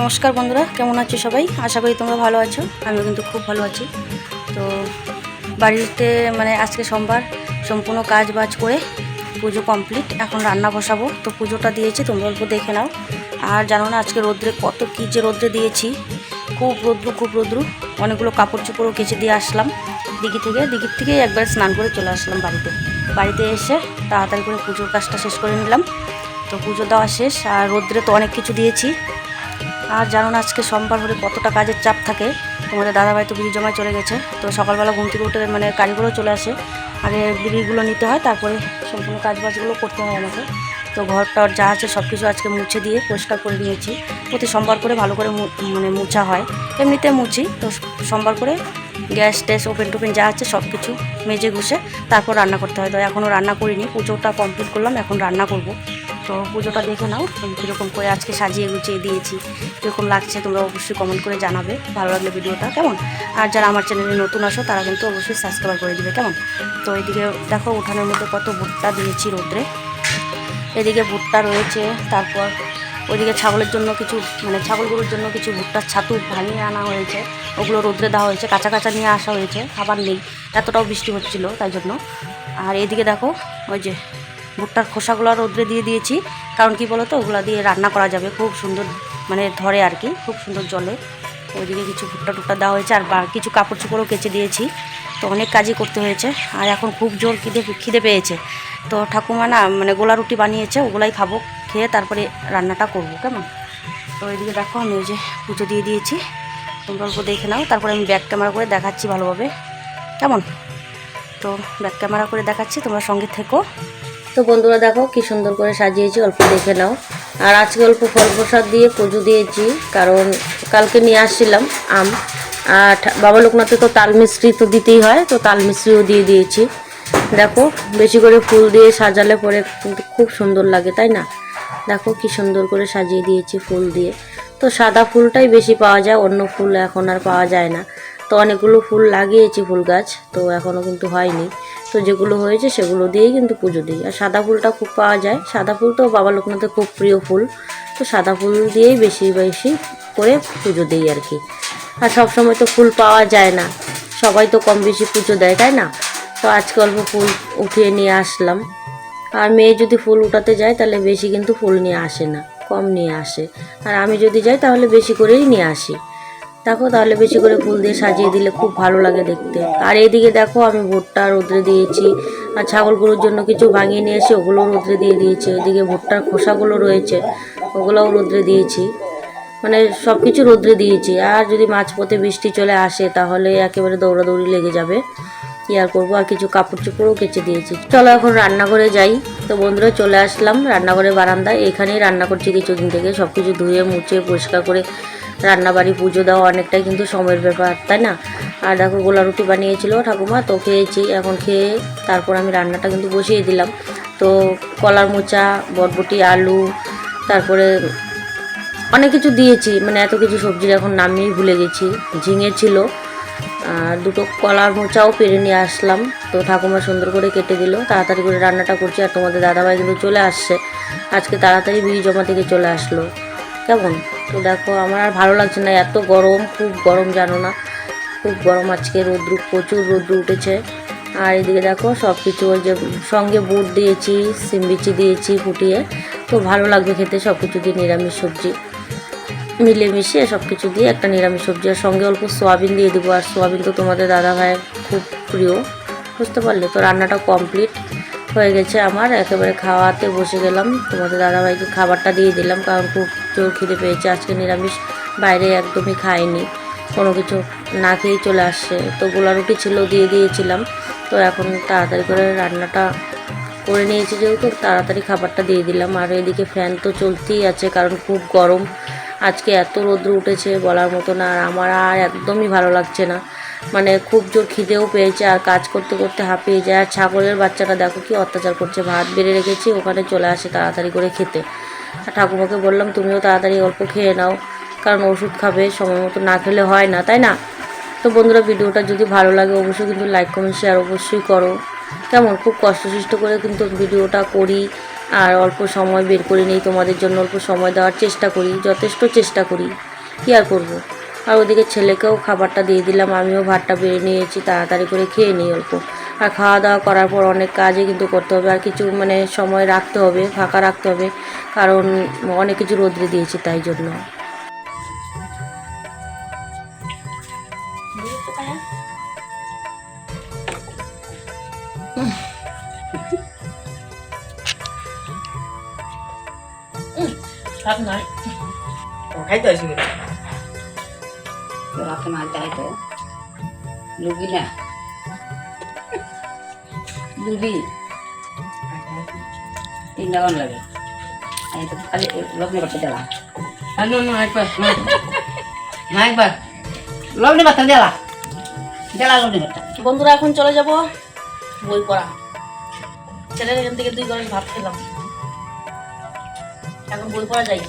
নমস্কার বন্ধুরা, কেমন আছো সবাই? আশা করি তোমরা ভালো আছো, আমিও কিন্তু খুব ভালো আছি। তো বাড়িতে মানে আজকে সোমবার, সম্পূর্ণ কাজ বাজ করে পুজো কমপ্লিট এখন রান্না বসাবো। তো পুজোটা দিয়েছি, তোমরা অল্প দেখে নাও। আর জানো না, আজকে রোদ্রে কত কী যে রোদ্রে দিয়েছি। খুব রোদ্রু খুব রোদ্রু। অনেকগুলো কাপড় চোপড়ও কেচে দিয়ে আসলাম। দিঘি থেকে, দিঘির থেকে একবার স্নান করে চলে আসলাম বাড়িতে। বাড়িতে এসে তাড়াতাড়ি করে পুজোর কাজটা শেষ করে নিলাম। তো পুজো দেওয়া শেষ, আর রোদ্রে তো অনেক কিছু দিয়েছি। আর জানো না আজকে সোমবার হলে কতটা কাজের চাপ থাকে? তোমাদের দাদাভাই তো বিড়ি জমায় চলে গেছে, তো সকালবেলা ঘুম থেকে উঠে মানে গাড়িগুলো চলে আসে। আগে বিড়িগুলো নিতে হয়, তারপরে সম্পূর্ণ কাজ বাজগুলো করতে হয় আমাকে। তো ঘর টর যা আছে সব কিছু আজকে মুছে দিয়ে পরিষ্কার করে নিয়েছি। প্রতি সোমবার করে ভালো করে মানে মুছা হয়। এমনিতে মুছি, তো সোমবার করে গ্যাস ট্যাস ওপেন টোপেন যা আছে সব কিছু মেজে ঘুষে তারপর রান্না করতে হয়। তো এখনও রান্না করিনি, পুজোটা কমপ্লিট করলাম, এখন রান্না করব। তো পুজোটা দেখে নাও কীরকম করে আজকে সাজিয়ে গুছিয়ে দিয়েছি, কীরকম লাগছে তোমরা অবশ্যই কমেন্ট করে জানাবে, ভালো লাগলে ভিডিওটা, কেমন? আর যারা আমার চ্যানেলে নতুন আসো, তারা কিন্তু অবশ্যই সাবস্ক্রাইব করে দিবে, কেমন? তো এদিকে দেখো, উঠানের মধ্যে কত ভুট্টা দিয়েছি রোদ্রে। এদিকে ভুট্টা রয়েছে, তারপর ওইদিকে ছাগলের জন্য কিছু মানে ছাগলগুলোর জন্য কিছু ভুট্টার ছাতু ভাঙিয়ে আনা হয়েছে। ওগুলো রোদ্রে দেওয়া হয়েছে কাঁচা কাঁচা নিয়ে আসা হয়েছে, খাবার নেই, এতটাও বৃষ্টি হচ্ছিল, তাই জন্য। আর এদিকে দেখো, ওই যে ভুট্টার খোসাগুলো রোদ্রে দিয়ে দিয়েছি। কারণ কি বলো তো ওগুলো দিয়ে রান্না করা যাবে খুব সুন্দর মানে ধরে আর কি, খুব সুন্দর জলে। ওইদিকে কিছু ভুট্টা টুট্টা দেওয়া হয়েছে আর বা, কিছু কাপড় চোপড়ও কেচে দিয়েছি। তো অনেক কাজই করতে হয়েছে। আর এখন খুব জোর খিদে খিদে পেয়েছে। তো ঠাকুমা না মানে গোলা রুটি বানিয়েছে, ওগুলাই খাব, খেয়ে তারপরে রান্নাটা করব, কেমন? তো এদিকে দেখো, আমি ওই যে পুজো দিয়ে দিয়েছি। তোমরা অল্প দেখে নাও, তারপরে আমি ব্যাক ক্যামেরা করে দেখাচ্ছি ভালোভাবে। কেমন? তো ব্যাক ক্যামেরা করে দেখাচ্ছি, তোমরা সঙ্গে থেকো। তো বন্ধুরা দেখো কি সুন্দর করে সাজিয়েছি, অল্প দেখে নাও। আর আজকে অল্প ফল প্রসাদ দিয়ে পুজো দিয়েছি, কারণ কালকে নিয়ে আসছিলাম আম। আর বাবা লোকনাথে তো তাল মিস্ত্রি তো দিতেই হয়, তো তাল মিস্ত্রিও দিয়ে দিয়েছি। দেখো, বেশি করে ফুল দিয়ে সাজালে পরে কিন্তু খুব সুন্দর লাগে, তাই না? দেখো কি সুন্দর করে সাজিয়ে দিয়েছি ফুল দিয়ে। তো সাদা ফুলটাই বেশি পাওয়া যায়, অন্য ফুল এখন আর পাওয়া যায় না। তো অনেকগুলো ফুল লাগিয়েছি ফুল গাছ, তো এখনও কিন্তু হয়নি। যেগুলো হয়েছে সেগুলো দিয়েই কিন্তু পুজো দিই। আর সাদা ফুলটা খুব পাওয়া যায়। সাদা ফুল তো বাবা লোকনাথের খুব প্রিয় ফুল। তো সাদা ফুল দিয়েই বেশি বেশি করে পুজো দিই আর কি। আর সবসময় তো ফুল পাওয়া যায় না। সবাই তো কম বেশি পুজো দেয়, তাই না? তো আজকে অল্প ফুল উঠিয়ে নিয়ে আসলাম। আর মেয়ে যদি ফুল উঠাতে যায় তাহলে বেশি কিন্তু ফুল নিয়ে আসে না। কম নিয়ে আসে। আর আমি যদি যাই তাহলে বেশি করেই নিয়ে আসি। দেখো, তাহলে বেশি করে ফুল দিয়ে সাজিয়ে দিলে খুব ভালো লাগে দেখতে। আর এইদিকে দেখো, আমি ভুট্টা রোদ্রে দিয়েছি। আর ছাগলগুলোর জন্য কিছু ভাঙিয়ে নিয়ে এসে ওগুলো রোদ্রে দিয়ে দিয়েছি। এদিকে ভুট্টার খোসাগুলো রয়েছে, ওগুলোও রোদ্রে দিয়েছি। মানে সব কিছু রোদ্রে দিয়েছি। আর যদি মাঝপথে বৃষ্টি চলে আসে, তাহলে একেবারে দৌড়াদৌড়ি লেগে যাবে। কি আর করব? আর কিছু কাপড় চোপড়ও কেচে দিয়েছি। চলো এখন রান্নাঘরে যাই। তো বন্ধুরা, চলে আসলাম রান্নাঘরে বারান্দায়। এখানেই রান্না করছি কিছুদিন থেকে। সব কিছু ধুয়ে, মুছে, পরিষ্কার করে রান্নাবাড়ি, পুজো দেওয়া অনেকটাই কিন্তু সময়ের ব্যাপার, তাই না? আর দেখো গোলা রুটি বানিয়েছিল ঠাকুমা, তো খেয়েছি, এখন খেয়ে তারপর আমি রান্নাটা কিন্তু বসিয়ে দিলাম। তো কলার মোচা বটবটি আলু, তারপরে অনেক কিছু দিয়েছি মানে এত কিছু সবজির এখন নামই ভুলে গেছি। ঝিঙে ছিল, আর দুটো কলার মোচাও পেরে নিয়ে আসলাম, তো ঠাকুমা সুন্দর করে কেটে দিল। তাড়াতাড়ি করে রান্নাটা করছি, আর তোমাদের দাদাভাই কিন্তু চলে আসছে। আজকে তাড়াতাড়ি বিড়ি জমা থেকে চলে আসলো। কেমন? তো দেখো, আমার আর ভালো লাগছে না, এত গরম, খুব গরম জানো না। খুব গরম আজকে, রোদ্রু, প্রচুর রোদ্রু উঠেছে। আর এদিকে দেখো সব কিছু ওই যে সঙ্গে বুট দিয়েছি সিমবিচি দিয়েছি ফুটিয়ে। তো ভালো লাগবে খেতে সব কিছু দিয়ে নিরামিষ সবজি। মিলেমিশে সব কিছু দিয়ে একটা নিরামিষ সবজি। আর সঙ্গে অল্প সোয়াবিন দিয়ে দেবো। আর সোয়াবিন তো তোমাদের দাদা ভাইয়ের খুব প্রিয়, বুঝতে পারলে? তো রান্নাটা কমপ্লিট হয়ে গেছে আমার। একেবারে খাওয়াতে বসে গেলাম। তোমাদের দাদাভাইকে খাবারটা দিয়ে দিলাম, কারণ খুব জোর খিদে পেয়েছে। আজকে নিরামিষ, বাইরে একদমই খাইনি। কোনো কিছু না খেয়েই চলে আসছে। তো গোলা রুটি ছিল, দিয়ে দিয়েছিলাম। তো এখন তাড়াতাড়ি করে রান্নাটা করে নিয়েছি যেহেতু, তাড়াতাড়ি খাবারটা দিয়ে দিলাম। আর এদিকে ফ্যান তো চলতেই আছে, কারণ খুব গরম। আজকে এত রোদ্র উঠেছে বলার মতো না। আর আমার আর একদমই ভালো লাগছে না। মানে খুব জোর খিদেও পেয়েছে আর কাজ করতে করতে হাঁপিয়ে যায়। আর ছাগলের বাচ্চাটা দেখো কি অত্যাচার করছে। ভাত বেড়ে রেখেছি, ওখানে চলে আসে তাড়াতাড়ি করে খেতে। আর ঠাকুমাকে বললাম, তুমিও তাড়াতাড়ি অল্প খেয়ে নাও, কারণ ওষুধ খাবে, সময় মতো না খেলে হয় না, তাই না? তো বন্ধুরা, ভিডিওটা যদি ভালো লাগে, অবশ্যই কিন্তু লাইক কমেন্ট শেয়ার অবশ্যই করো। কেমন? খুব কষ্টসৃষ্ট করে কিন্তু ভিডিওটা করি আর অল্প সময় বের করে নিই। তোমাদের জন্য অল্প সময় দেওয়ার চেষ্টা করি, যথেষ্ট চেষ্টা করি। কী আর করব? আর ওদিকে ছেলেকেও খাবারটা দিয়ে দিলাম। আমিও ভাতটা বেড়ে নিয়েছি, তাড়াতাড়ি করে খেয়ে নিই অল্প। আর খাওয়া দাওয়া করার পর অনেক কাজই কিন্তু করতে হবে। আর কিছু মানে সময় রাখতে হবে, ফাঁকা রাখতে হবে। কারণ অনেক কিছু রোদ্রে দিয়েছি তাই জন্য। ভাত নয় খাইতে আসি রাতে মাছ দেয় তো লুবি না। লুবি। তিনটা গান লাগে আমি তো খালি লগ্নে করতে দিলাম একবার না না একবার বন্ধুরা, এখন চলে যাব বই পড়া। ছেলের এখান থেকে দুই গরম ভাত খেলাম। এখন বই পড়া যাই।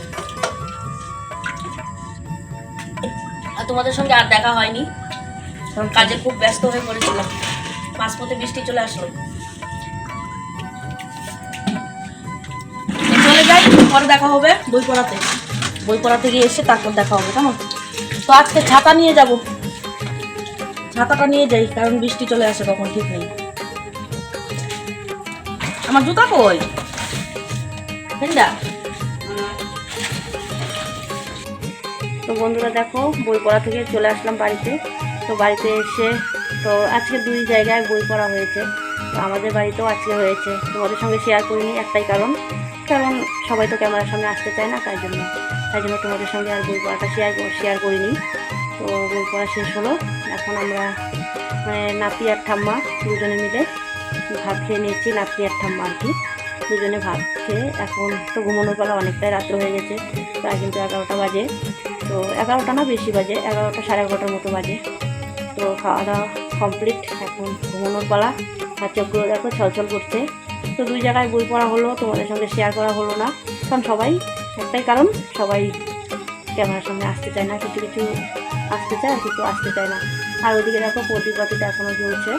তোমাদের সঙ্গে আর দেখা হয়নি। কারণ কাজে খুব ব্যস্ত হয়ে পড়েছিলাম। মাঝপথে বৃষ্টি চলে আসলো। চলে যাই পরে দেখা হবে বই পড়াতে বই পড়া থেকে এসে তারপর দেখা হবে কেমন? তো আজকে ছাতা নিয়ে যাব। ছাতাটা নিয়ে যাই কারণ বৃষ্টি চলে আসে কখন ঠিক নেই। আমার জুতা কই? ফেন্ডা তো বন্ধুরা দেখো, বই পড়া থেকে চলে আসলাম বাড়িতে। তো বাড়িতে এসে, তো আজকে দুই জায়গায় বই পড়া হয়েছে। তো আমাদের বাড়িতেও আজকে হয়েছে। তোমাদের সঙ্গে শেয়ার করিনি, একটাই কারণ। কারণ সবাই তো ক্যামেরার সামনে আসতে চায় না, তাই জন্য। তাই জন্য তোমাদের সঙ্গে আর বই পড়াটা শেয়ার শেয়ার করিনি। তো বই পড়া শেষ হলো। এখন আমরা মানে নাতি আর ঠাম্মা দুজনে মিলে ভাত খেয়ে নিয়েছি, নাতি আর ঠাম্মা আর কি। দুজনে ভাত খেয়ে এখন তো ঘুমানোর বেলা অনেকটাই রাত্র হয়ে গেছে, প্রায় কিন্তু এগারোটা বাজে। তো এগারোটা না বেশি বাজে, এগারোটা সাড়ে এগারোটার মতো বাজে। তো খাওয়া দাওয়া কমপ্লিট এখন ঘুমানোর পালা আর চোখগুলো দেখো ছলছল করছে। তো দুই জায়গায় বই পড়া হলো, তোমাদের সঙ্গে শেয়ার করা হলো না। কারণ সবাই, একটাই কারণ, সবাই ক্যামেরার সামনে আসতে চায় না, কিছু কিছু আসতে চায় আর কিছু আসতে চায় না। আর ওদিকে দেখো প্রদীপবাতিটা এখনও জ্বলছে।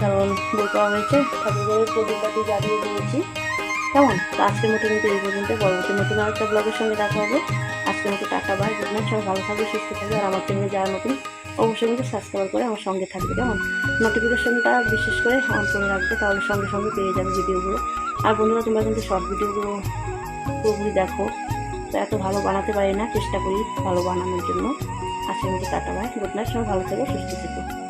কারণ বই পড়া হয়েছে ঠাকুরের প্রদীপবাতি জ্বালিয়ে দিয়েছি। কেমন? তো আজকের মতো কিন্তু এই পর্যন্ত। পরবর্তী নতুন আরেকটা ব্লগের সঙ্গে দেখা হবে। আজকের মতো টাটা বাই নাইট সবাই ভালো থাকবে, সুস্থ থাকবে। আর আমার চ্যানেলে যারা নতুন, অবশ্যই কিন্তু সাবস্ক্রাইব করে আমার সঙ্গে থাকবে, কেমন? নোটিফিকেশনটা বিশেষ করে অন করে রাখবে, তাহলে সঙ্গে সঙ্গে পেয়ে যাবে ভিডিওগুলো আর বন্ধুরা, তোমরা কিন্তু শর্ট ভিডিওগুলো পুরোপুরি দেখো। তো এত ভালো বানাতে পারি না, চেষ্টা করি ভালো বানানোর জন্য। আজকের মতো টাটা বাই গুড নাইট সবাই ভালো থেকো, সুস্থ থেকো।